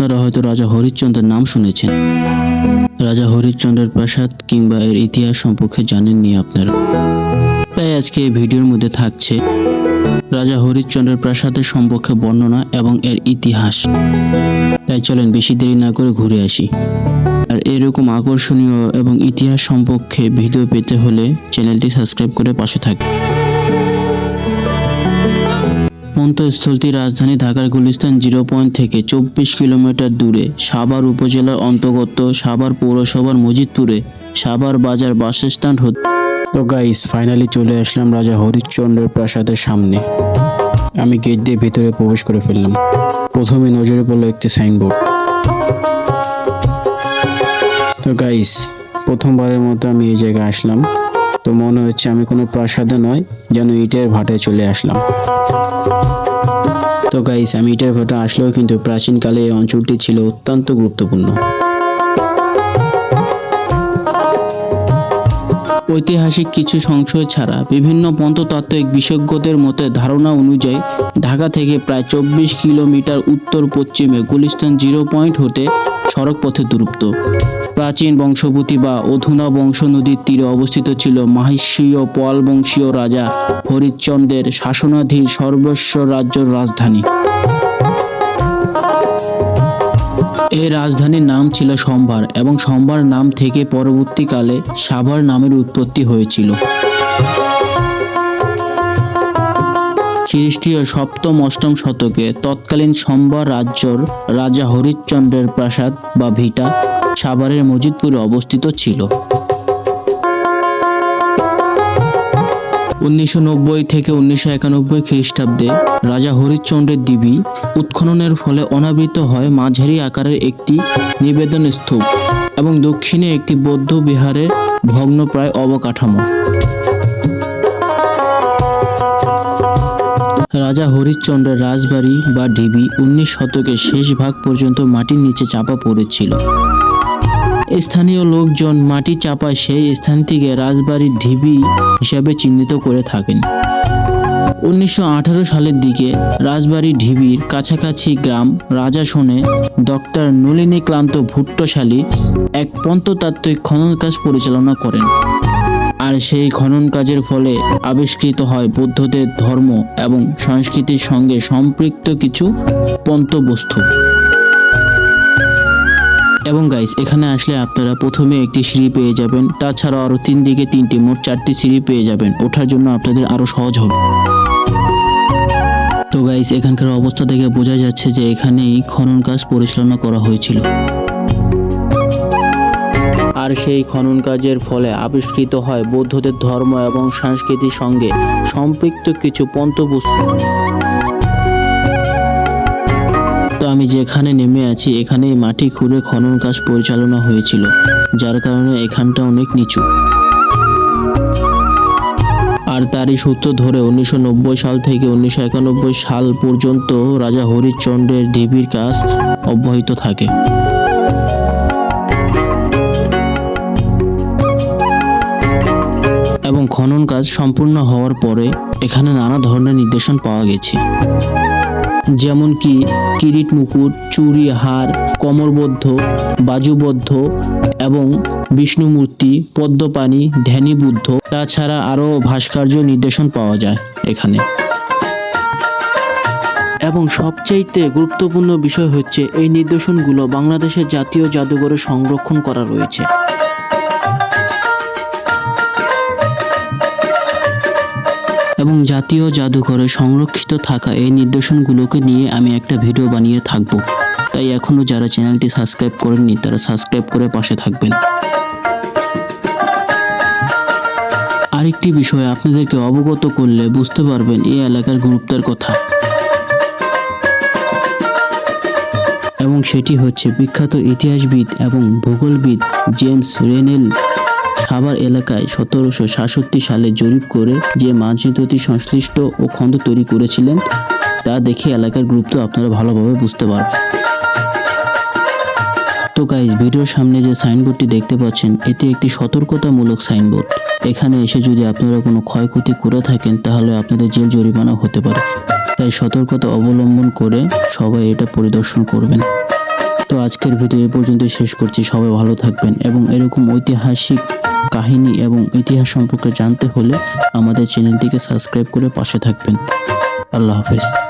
আপনারা হয়তো রাজা হরিশ্চন্দ্রের নাম শুনেছেন। রাজা হরিশ্চন্দ্রের প্রাসাদ কিংবা এর ইতিহাস সম্পর্কে জানেননি আপনারা। তাই আজকে এই ভিডিওর মধ্যে থাকছে রাজা হরিশ্চন্দ্রের প্রাসাদের সম্পর্কে বর্ণনা এবং এর ইতিহাস। তাই চলেন বেশি দেরি না করে ঘুরে আসি। আর এরকম আকর্ষণীয় এবং ইতিহাস সম্পর্কে ভিডিও পেতে হলে চ্যানেলটি সাবস্ক্রাইব করে পাশে থাকবে মন্তস্থলটি রাজধানী ঢাকার গুলিস্তান জিরো পয়েন্ট থেকে চব্বিশ কিলোমিটার দূরে সাভার উপজেলার অন্তর্গত সাভার পৌরসভার মজিদপুরে সাভার বাজার বাস স্ট্যান্ড হতে। তো গাইস ফাইনালি চলে আসলাম রাজা হরিশ্চন্দ্রের প্রাসাদের সামনে। আমি গেট দিয়ে ভিতরে প্রবেশ করে ফেললাম। প্রথমে নজরে পড়ল একটি সাইনবোর্ড তো গাইস প্রথমবারের মতো আমি এই জায়গায় আসলাম। তো মনে হচ্ছে আমি কোনো প্রাসাদে নয়, যেন ইটের ভাটায় চলে আসলাম। তো গাইস আমি ইটের ভাটা আসলেও কিন্তু প্রাচীনকালে এই অঞ্চলটি ছিল অত্যন্ত গুরুত্বপূর্ণ। ঐতিহাসিক কিছু সংশয় ছাড়া বিভিন্ন পন্ততাত্ত্বিক বিশেষজ্ঞদের মতে ধারণা অনুযায়ী ঢাকা থেকে প্রায় চব্বিশ কিলোমিটার উত্তর পশ্চিমে গুলিস্তান জিরো পয়েন্ট হতে সড়ক পথে দূরত্ব প্রাচীন বংশপতি বা অধুনা বংশ নদীর তীরে অবস্থিত ছিল মাহিষীয় পাল বংশীয় রাজা হরিশ্চন্দ্রের শাসনাধীন সর্বস্ব রাজ্যর রাজধানী। এই রাজধানীর নাম ছিল সম্ভার এবং সম্ভার নাম থেকে পরবর্তীকালে সাভার নামের উৎপত্তি হয়েছিল। খ্রিস্টীয় সপ্তম অষ্টম শতকে তৎকালীন সম্বর রাজ্যর রাজা হরিশ্চন্দ্রের প্রাসাদ বা ভিটা সাভারের মজিদপুরে অবস্থিত ছিল। উনিশশো নব্বই থেকে উনিশশো একানব্বই খ্রিস্টাব্দে রাজা হরিশ্চন্দ্রের দিবি উৎখননের ফলে অনাবৃত হয় মাঝারি আকারের একটি নিবেদন স্তূপ এবং দক্ষিণে একটি বৌদ্ধ বিহারের ভগ্নপ্রায় অবকাঠামো। রাজা হরিশ্চন্দ্রের রাজবাড়ি বা ঢিবি উনিশ শতকের শেষ ভাগ পর্যন্ত মাটির নিচে চাপা পড়েছিল। স্থানীয় লোকজন মাটি চাপায় সেই স্থানটিকে রাজবাড়ির ঢিবি হিসাবে চিহ্নিত করে থাকেন। উনিশশো আঠারো সালের দিকে রাজবাড়ি ঢিবির কাছাকাছি গ্রাম রাজা রাজাসনে ডক্টর নলিনীক্লান্ত ভুট্টশালী এক পন্ততাত্ত্বিক খনন কাজ পরিচালনা করেন। আর সেই খনন কাজের ফলে আবিষ্কৃত হয় বৌদ্ধদের ধর্ম এবং সংস্কৃতির সঙ্গে সম্পৃক্ত কিছু পন্তবস্তু এবং গাইস এখানে আসলে আপনারা প্রথমে একটি সিঁড়ি পেয়ে যাবেন, তাছাড়াও আরও তিন দিকে তিনটি, মোট চারটি সিঁড়ি পেয়ে যাবেন। ওঠার জন্য আপনাদের আরও সহজ হবে। তো গাইস এখানকার অবস্থা থেকে বোঝা যাচ্ছে যে এখানেই খনন কাজ পরিচালনা করা হয়েছিল। আর সেই খনন কাজের ফলে আবিষ্কৃত হয় বৌদ্ধদের ধর্ম এবং সংস্কৃতির সঙ্গে সম্পৃক্ত কিছু পন্তবস্তু তো আমি যেখানে নেমে আছি, এখানেই মাটি খুঁড়ে খনন কাজ পরিচালনা হয়েছিল, যার কারণে এখানটা অনেক নিচু। আর তারই সূত্র ধরে উনিশশো নব্বই সাল থেকে উনিশশো একানব্বই সাল পর্যন্ত রাজা হরিশ্চন্দ্রের ঢিবির কাজ অব্যাহত থাকে। এবং খনন কাজ সম্পূর্ণ হওয়ার পরে এখানে নানা ধরনের নির্দেশন পাওয়া গেছে। যেমন কি কিরিট মুকুট, চুরি হার, কমরবদ্ধ, বাজুবদ্ধ এবং বিষ্ণু মূর্তি পদ্মপাণি ধ্যানী বুদ্ধ তাছাড়া আরও ভাস্কর্য নির্দেশন পাওয়া যায় এখানে। এবং সবচাইতে গুরুত্বপূর্ণ বিষয় হচ্ছে এই নিদর্শনগুলো বাংলাদেশের জাতীয় জাদুঘরে সংরক্ষণ করা রয়েছে। এবং জাতীয় জাদুঘরে সংরক্ষিত থাকা এই নিদর্শনগুলোকে নিয়ে আমি একটা ভিডিও বানিয়ে থাকব। তাই এখনও যারা চ্যানেলটি সাবস্ক্রাইব করেননি, তারা সাবস্ক্রাইব করে পাশে থাকবেন। আরেকটি বিষয় আপনাদেরকে অবগত করলে বুঝতে পারবেন এই এলাকার গুরুত্বের কথা। এবং সেটি হচ্ছে বিখ্যাত ইতিহাসবিদ এবং ভূগোলবিদ জেমস রেনেল সাভার এলাকায় সতেরোশো সাতষট্টি সালে জরিপ করে যে মানচিত্রটি সংশ্লিষ্ট ও খন্দ তৈরি করেছিলেন, তা দেখে এলাকার গুরুত্ব আপনারা ভালোভাবে বুঝতে পারবেন। তো গাইজ ভিডিওর সামনে যে সাইনবোর্ডটি দেখতে পাচ্ছেন, এটি একটি সতর্কতামূলক সাইনবোর্ড এখানে এসে যদি আপনারা কোনো ক্ষয়ক্ষতি করে থাকেন, তাহলে আপনাদের জেল জরিমানা হতে পারে। তাই সতর্কতা অবলম্বন করে সবাই এটা পরিদর্শন করবেন। তো আজকের ভিডিও এ পর্যন্ত শেষ করছি, সবাই ভালো থাকবেন এবং এরকম ঐতিহাসিক কাহিনী এবং ইতিহাস সম্পর্কে জানতে হলে আমাদের চ্যানেলটিকে সাবস্ক্রাইব করে পাশে থাকবেন। আল্লাহ হাফেজ।